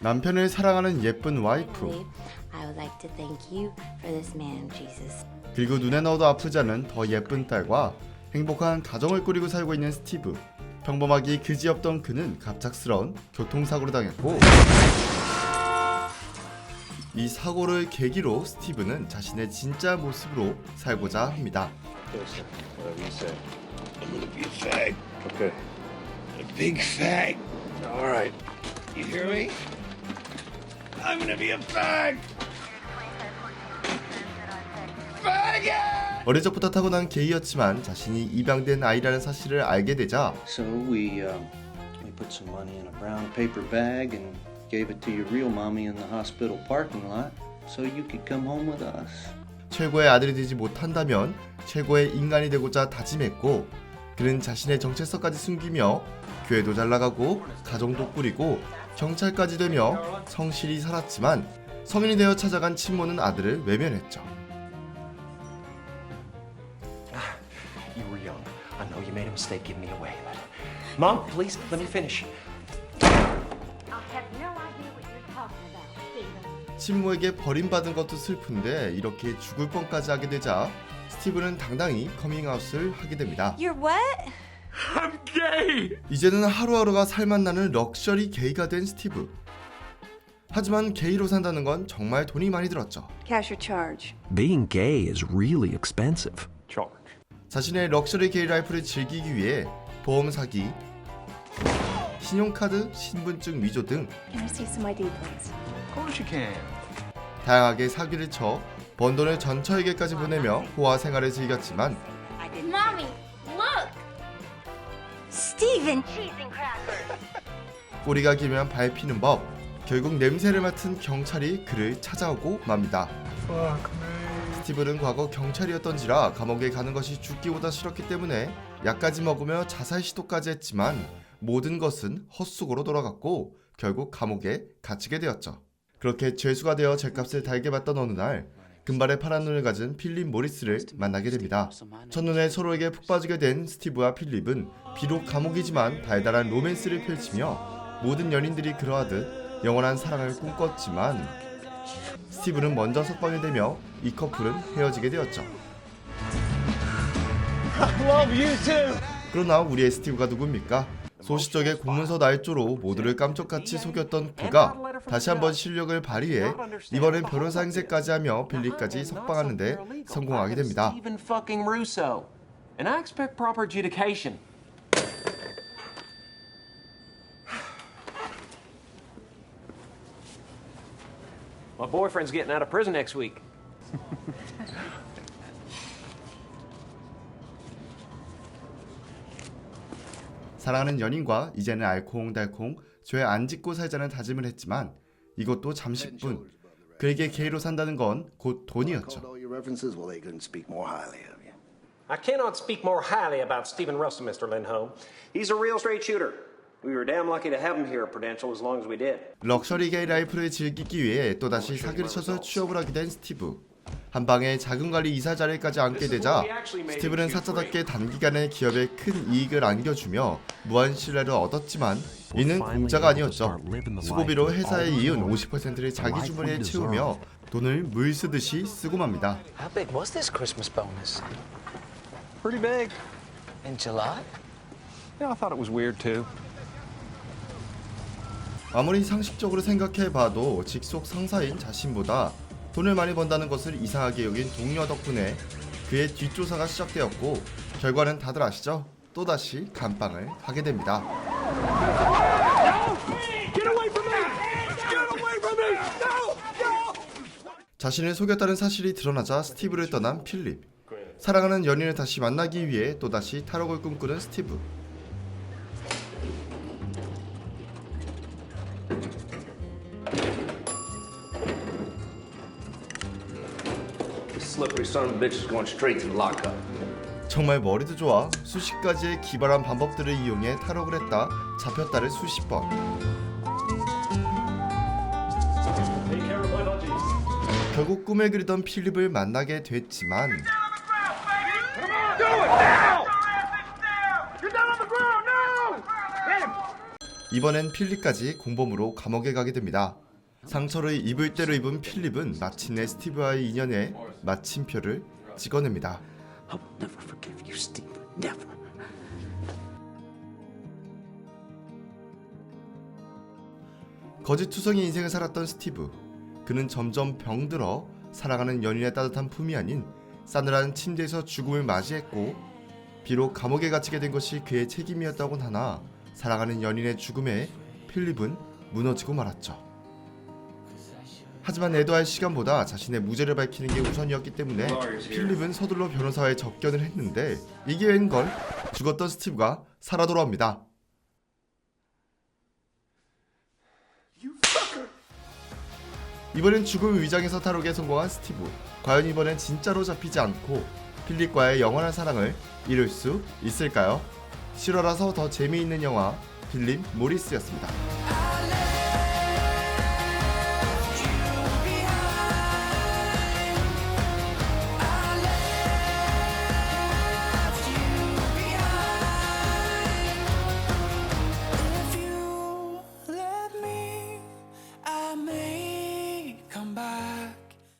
남편을 사랑하는 예쁜 와이프. Family, I would like to thank you for this man, Jesus. 그리고 눈에 넣어도 아프지 않은 더 예쁜 딸과 행복한 가정을 꾸리고 살고 있는 스티브. 평범하기 그지없던 그는 갑작스러운 교통사고를 당했고 이 사고를 계기로 스티브는 자신의 진짜 모습으로 살고자 합니다. Listen, I'm gonna be a fag. Faggot! 어릴 적부터 타고난 게이였지만 자신이 입양된 아이라는 사실을 알게 되자 So we uh, we put some money in a brown paper bag and gave it to your real mommy in the hospital parking lot so you could come home with us. 최고의 아들이 되지 못한다면 최고의 인간이 되고자 다짐했고 그는 자신의 정체성까지 숨기며 교회도 잘 나가고 가정도 꾸리고 경찰까지 되며 성실히 살았지만 성인이 되어 찾아간 친모는 아들을 외면했죠. You were young. I know you made a mistake giving me away, but Mom, please let me finish. I have no idea what you're talking about, Stephen. 친모에게 버림받은 것도 슬픈데 이렇게 죽을 뻔까지 하게 되자 스티브는 당당히 커밍아웃을 하게 됩니다. You're what? I'm gay! 이제는 하루하루가 살맛 나는 럭셔리 게이가 된 스티브. 하지만 게이로 산다는 건 정말 돈이 많이 들었죠. Cash or charge? Being gay is really expensive. Charge. 자신의 럭셔리 게이 라이프를 즐기기 위해 보험 사기, 신용카드, 신분증 위조 등 Can I see some ID, please? Of course you can. 다양하게 사기를 쳐 번 돈을 전처에게까지 보내며 호화 생활을 즐겼지만 Mommy, look! Steven! Cheese and crackers. 꼬리가 길면 밟히는 법. 결국 냄새를 맡은 경찰이 그를 찾아오고 맙니다. 스티브는 과거 경찰이었던지라 감옥에 가는 것이 죽기보다 싫었기 때문에 약까지 먹으며 자살 시도까지 했지만 모든 것은 헛수고로 돌아갔고 결국 감옥에 갇히게 되었죠. 그렇게 죄수가 되어 죗값을 달게 받던 어느 날 금발의 파란 눈을 가진 필립 모리스를 만나게 됩니다. 첫눈에 서로에게 푹 빠지게 된 스티브와 필립은 비록 감옥이지만 달달한 로맨스를 펼치며 모든 연인들이 그러하듯 영원한 사랑을 꿈꿨지만 스티브는 먼저 석방이 되며 이 커플은 헤어지게 되었죠. 그러나 우리의 스티브가 누굽니까? 소시적의 공문서 날조로 모두를 깜짝같이 속였던 그가 다시 한번 실력을 발휘해 이번엔 변호사 행세까지 하며 빌리까지 석방하는데 성공하게 됩니다. 사랑하는 연인과 이제는 알콩달콩 죄 안 짓고 살자는 다짐을 했지만 이것도 잠시뿐 그에게 게이로 산다는 건 곧 돈이었죠. I cannot speak more highly about Stephen Russo, Mr. Lindholm. He's a real straight shooter. We were damn lucky to have him here at Prudential as long as we did. 럭셔리 게이 라이프를 즐기기 위해 또다시 사기를 쳐서 취업을 하게 된 스티브. 한 방에 자금 관리 이사 자리까지 앉게 되자 스티브는 사자답게 단기간에 기업에 큰 이익을 안겨주며 무한 신뢰를 얻었지만 이는 공짜가 아니었죠. 수고비로 회사에 이은 50%를 자기 주머니에 채우며 돈을 물 쓰듯이 쓰고 맙니다. How big was this Christmas bonus? Pretty big. In July? Yeah, I thought it was weird too. 아무리 상식적으로 생각해봐도 직속 상사인 자신보다 돈을 많이 번다는 것을 이상하게 여긴 동료 덕분에 그의 뒷조사가 시작되었고 결과는 다들 아시죠? 또다시 감방을 하게 됩니다. 자신을 속였다는 사실이 드러나자 스티브를 떠난 필립. 사랑하는 연인을 다시 만나기 위해 또다시 탈옥을 꿈꾸는 스티브. Slippery son of a bitch is going straight to the lockup. 정말 머리도 좋아 수십 가지의 기발한 방법들을 이용해 탈옥을 했다 잡혔다를 수십 번 결국 꿈에 그리던 필립을 만나게 됐지만 이번엔 필립까지 공범으로 감옥에 가게 됩니다. 상처를 입을 대로 입은 필립은 마침내 스티브와의 인연에 마침표를 찍어냅니다. 거짓투성이 인생을 살았던 스티브. 그는 점점 병들어 사랑하는 연인의 따뜻한 품이 아닌 싸늘한 침대에서 죽음을 맞이했고 비록 감옥에 갇히게 된 것이 그의 책임이었다곤 하나 사랑하는 연인의 죽음에 필립은 무너지고 말았죠. 하지만 애도할 시간보다 자신의 무죄를 밝히는 게 우선이었기 때문에 필립은 서둘러 변호사와의 접견을 했는데 이게 웬걸 죽었던 스티브가 살아 돌아옵니다. 이번엔 죽음 위장에서 탈옥에 성공한 스티브. 과연 이번엔 진짜로 잡히지 않고 필립과의 영원한 사랑을 이룰 수 있을까요? 실화라서 더 재미있는 영화 필립 모리스였습니다.